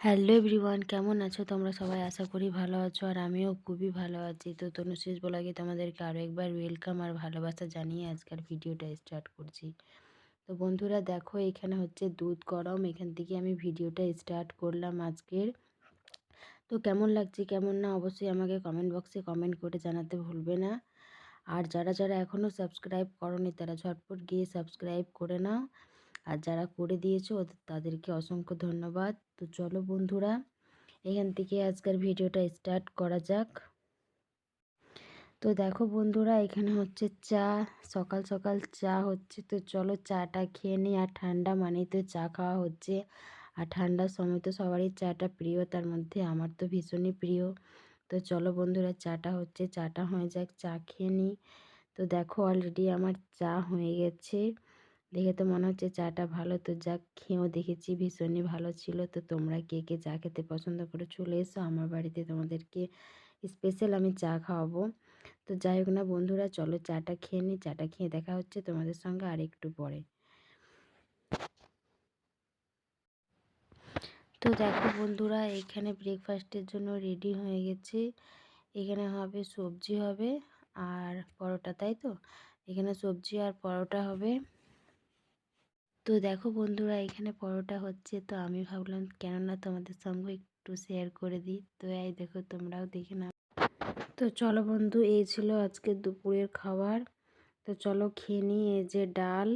Hello everyone, কেমন আছো? তোমরা সবাই আশা করি ভালো আছো আর আমিও খুবই ভালো আছি। তো তনুশেষ বলাগে তোমাদেরকে আরও একবার ওয়েলকাম আর ভালোবাসা জানিয়ে আজকের ভিডিওটা স্টার্ট করছি। তো বন্ধুরা দেখো, এখানে হচ্ছে দুধ গরম, এখান থেকে আমি ভিডিওটা স্টার্ট করলাম আজকের। তো কেমন লাগছে, কেমন না, অবশ্যই আমাকে কমেন্ট বক্সে কমেন্ট করে জানাতে ভুলবে না। আর যারা যারা এখনও সাবস্ক্রাইব করনি, তারা ঝটপট গিয়ে সাবস্ক্রাইব করে নাও। আর যারা করে দিয়েছ তাদেরকে অসংখ্য ধন্যবাদ। তো চলো বন্ধুরা, এখান থেকে আজকের ভিডিওটা স্টার্ট করা যাক। তো দেখো বন্ধুরা, এখানে হচ্ছে চা, সকাল সকাল চা হচ্ছে। তো চলো চাটা খেয়ে নিই। আর ঠান্ডা মানেই তো চা খাওয়া হচ্ছে। আর ঠান্ডার সময় তো সবারই চাটা প্রিয়, তার মধ্যে আমার তো ভীষণই প্রিয়। তো চলো বন্ধুরা, চাটা হচ্ছে, চাটা হয়ে যাক, চা খেয়ে নিই তো দেখো অলরেডি আমার চা হয়ে গেছে। দেখে তো মনে হচ্ছে চাটা ভালো। তো যা খেয়েও দেখেছি ভীষণই ভালো ছিল। তো তোমরা কে কে চা খেতে পছন্দ করে চলে এসো আমার বাড়িতে তোমাদেরকে স্পেশাল আমি চা খাওয়াবো। তো যাই হোক না বন্ধুরা, চলো চাটা খেয়ে নিই চাটা খেয়ে দেখা হচ্ছে তোমাদের সঙ্গে আর একটু পরে। তো দেখো বন্ধুরা, এখানে ব্রেকফাস্টের জন্য রেডি হয়ে গেছে। এখানে হবে সবজি হবে আর পরোটা, তাই তো? এখানে সবজি আর পরোটা হবে। তো দেখো বন্ধুরা, এখানে পরোটা হচ্ছে। তো আমি ভাবলাম, কেননা তোমাদের সঙ্গে একটু শেয়ার করে দিই। তো এই দেখো, তোমরাও দেখে নাও। তো চলো বন্ধু, এই ছিল আজকে দুপুরের খাবার। তো চলো খেয়ে নিই এই যে ডাল।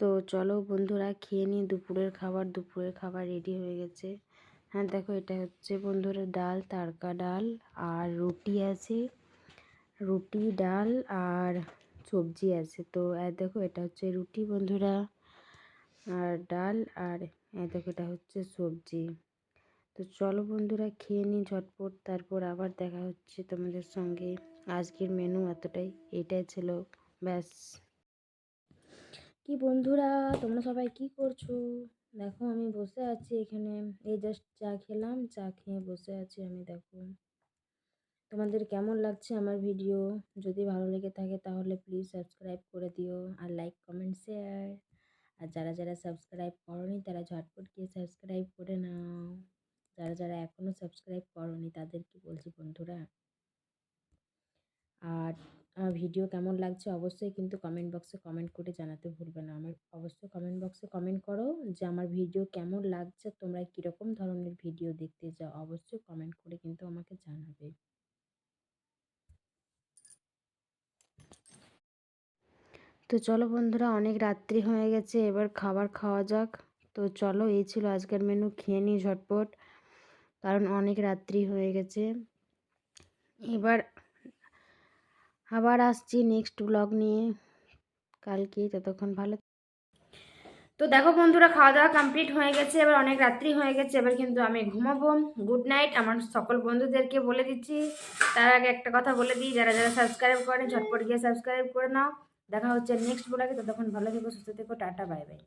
তো চলো বন্ধুরা, খেয়ে নিই দুপুরের খাবার। দুপুরের খাবার রেডি হয়ে গেছে। হ্যাঁ দেখো এটা হচ্ছে বন্ধুরা ডাল, তারকা ডাল আর রুটি আছে। রুটি, ডাল আর সবজি আছে। তো আর দেখো, এটা হচ্ছে রুটি বন্ধুরা, আর ডাল, আর দেখো, এটা হচ্ছে সবজি। তো, চলো বন্ধুরা, খেয়ে নিই ঝটপট, তারপর আবার দেখা হচ্ছে তোমাদের সঙ্গে। আজকের মেনু এতটাই, এটাই ছিল, ব্যাস। কি বন্ধুরা, তোমরা সবাই কি করছ? দেখো, আমি বসে আছি এখানে, এই জাস্ট চা খেলাম, চা খেয়ে বসে আছি আমি, দেখো। তোমাদের কেমন লাগছে আমার ভিডিও যদি ভালো লেগে থাকে তাহলে প্লিজ সাবস্ক্রাইব করে দিও আর লাইক কমেন্ট শেয়ার আর যারা যারা সাবস্ক্রাইব করনি তারা ঝটপট গিয়ে সাবস্ক্রাইব করে নাও। যারা যারা এখনও সাবস্ক্রাইব করনি তাদেরকে বলছি বন্ধুরা। আর আমার ভিডিও কেমন লাগছে অবশ্যই কিন্তু কমেন্ট বক্সে কমেন্ট করে জানাতে ভুলবে না। আমার অবশ্যই কমেন্ট বক্সে কমেন্ট করো যে আমার ভিডিও কেমন লাগছে, তোমরা কীরকম ধরনের ভিডিও দেখতে চাও? অবশ্যই কমেন্ট করে কিন্তু আমাকে জানাবে। তো চলো বন্ধুরা, অনেক রাত্রি হয়ে গেছে, এবার খাবার খাওয়া যাক। তো চলো, এই ছিল আজকের মেনু খেয়ে নিই ঝটপট, কারণ অনেক রাত্রি হয়ে গেছে। এবার আবার আসছি নেক্সট ব্লগ নিয়ে। কালকে ততক্ষণ ভালো তো দেখো বন্ধুরা, খাওয়া দাওয়া কমপ্লিট হয়ে গেছে, এবার অনেক রাত্রি হয়ে গেছে, এবার কিন্তু আমি ঘুমাবো। গুড নাইট আমার সকল বন্ধুদেরকে বলে দিচ্ছি। তার আগে একটা কথা বলে দিই, যারা যারা সাবস্ক্রাইব করে ঝটপট গিয়ে সাবস্ক্রাইব করে নাও। দেখা হচ্ছে নেক্সট ব্লগে তখন ভালো থেকো সুস্থ থেকো টাটা বাই বাই